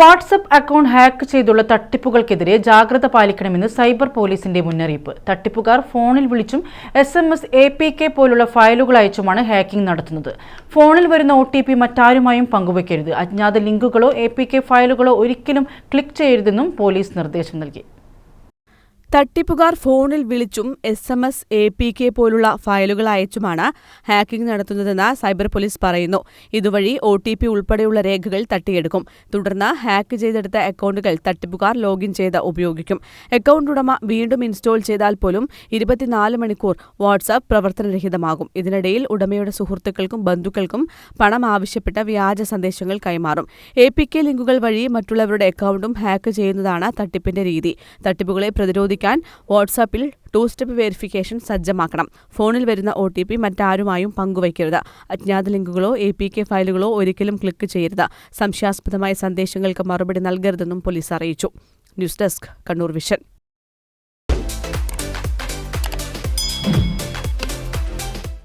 WhatsApp account hack ചെയ്തുള്ള തട്ടിപ്പുകൾക്കെതിരെ ജാഗ്രത പാലിക്കണമെന്ന് സൈബർ പോലീസിന്റെ മുന്നറിയിപ്പ്. തട്ടിപ്പുകാർ ഫോണിൽ വിളിച്ചും S M S A P K പോലുള്ള ഫയലുകൾ അയച്ചുമാണ് ഹാക്കിംഗ് നടത്തുന്നത്. ഫോണിൽ വരുന്ന ഒ ടി പി മറ്റാരുമായും പങ്കുവയ്ക്കരുത് അജ്ഞാത ലിങ്കുകളോ എ പി കെ ഫയലുകളോ ഒരിക്കലും ക്ലിക്ക് ചെയ്യരുതെന്നും പോലീസ് നിർദ്ദേശം നൽകി. തട്ടിപ്പുകാർ ഫോണിൽ വിളിച്ചും S M S A P K പോലുള്ള ഫയലുകൾ അയച്ചുമാണ് ഹാക്കിംഗ് നടത്തുന്നതെന്ന് സൈബർ പോലീസ് പറയുന്നു. ഇതുവഴി ഒ ടി പി ഉൾപ്പെടെയുള്ള രേഖകൾ തട്ടിയെടുക്കും. തുടർന്ന് ഹാക്ക് ചെയ്തെടുത്ത അക്കൗണ്ടുകൾ തട്ടിപ്പുകാർ ലോഗിൻ ചെയ്ത് ഉപയോഗിക്കും. അക്കൗണ്ട് ഉടമ വീണ്ടും ഇൻസ്റ്റാൾ ചെയ്താൽ പോലും ഇരുപത്തിനാല് മണിക്കൂർ വാട്സാപ്പ് പ്രവർത്തനരഹിതമാകും. ഇതിനിടയിൽ ഉടമയുടെ സുഹൃത്തുക്കൾക്കും ബന്ധുക്കൾക്കും പണം ആവശ്യപ്പെട്ട വ്യാജ സന്ദേശങ്ങൾ കൈമാറും. എ പി കെ ലിങ്കുകൾ വഴി മറ്റുള്ളവരുടെ അക്കൗണ്ടും ഹാക്ക് ചെയ്യുന്നതാണ് തട്ടിപ്പിന്റെ രീതി. തട്ടിപ്പുകളെ പ്രതിരോധിക്കാൻ വാട്സാപ്പിൽ ടു സ്റ്റെപ്പ് വെരിഫിക്കേഷൻ സജ്ജമാക്കണം. ഫോണിൽ വരുന്ന ഒ ടി പി മറ്റാരുമായും പങ്കുവയ്ക്കരുത്. അജ്ഞാത ലിങ്കുകളോ എ പി കെ ഫയലുകളോ ഒരിക്കലും ക്ലിക്ക് ചെയ്യരുത്. സംശയാസ്പദമായ സന്ദേശങ്ങൾക്ക് മറുപടി നൽകരുതെന്നും പോലീസ് അറിയിച്ചു. News desk Kannur vision.